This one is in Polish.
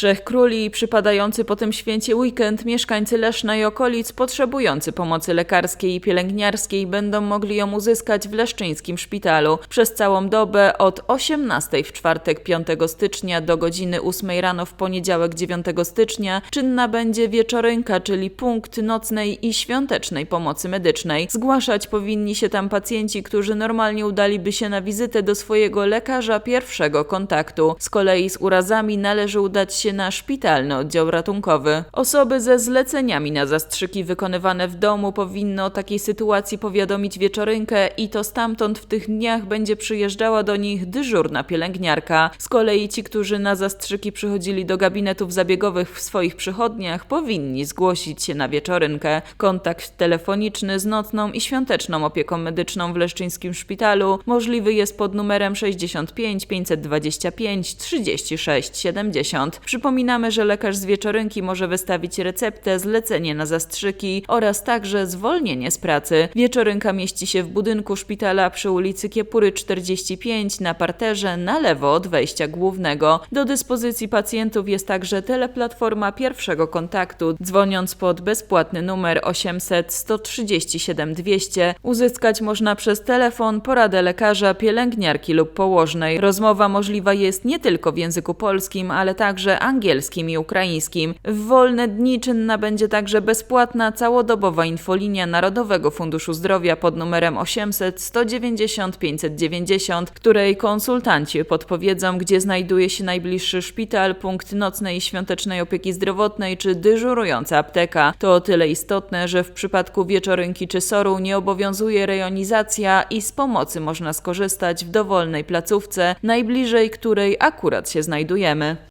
Trzech Króli przypadający po tym święcie weekend mieszkańcy Leszna i okolic potrzebujący pomocy lekarskiej i pielęgniarskiej będą mogli ją uzyskać w leszczyńskim szpitalu przez całą dobę od 18 w czwartek 5 stycznia do godziny 8 rano w poniedziałek 9 stycznia czynna będzie wieczorynka, czyli punkt nocnej i świątecznej pomocy medycznej. Zgłaszać powinni się tam pacjenci, którzy normalnie udaliby się na wizytę do swojego lekarza pierwszego kontaktu. Z kolei z urazami należy udać się na szpitalny oddział ratunkowy. Osoby ze zleceniami na zastrzyki wykonywane w domu powinny o takiej sytuacji powiadomić wieczorynkę i to stamtąd w tych dniach będzie przyjeżdżała do nich dyżurna pielęgniarka. Z kolei ci, którzy na zastrzyki przychodzili do gabinetów zabiegowych w swoich przychodniach, powinni zgłosić się na wieczorynkę. Kontakt telefoniczny z nocną i świąteczną opieką medyczną w leszczyńskim szpitalu możliwy jest pod numerem 65 525 36 70. Przypominamy, że lekarz z wieczorynki może wystawić receptę, zlecenie na zastrzyki oraz także zwolnienie z pracy. Wieczorynka mieści się w budynku szpitala przy ulicy Kiepury 45 na parterze na lewo od wejścia głównego. Do dyspozycji pacjentów jest także teleplatforma pierwszego kontaktu. Dzwoniąc pod bezpłatny numer 800 137 200 uzyskać można przez telefon poradę lekarza, pielęgniarki lub położnej. Rozmowa możliwa jest nie tylko w języku polskim, ale także angielskim i ukraińskim. W wolne dni czynna będzie także bezpłatna całodobowa infolinia Narodowego Funduszu Zdrowia pod numerem 800 190 590, której konsultanci podpowiedzą, gdzie znajduje się najbliższy szpital, punkt nocnej i świątecznej opieki zdrowotnej czy dyżurująca apteka. To o tyle istotne, że w przypadku wieczorynki czy soru nie obowiązuje rejonizacja i z pomocy można skorzystać w dowolnej placówce, najbliżej której akurat się znajdujemy.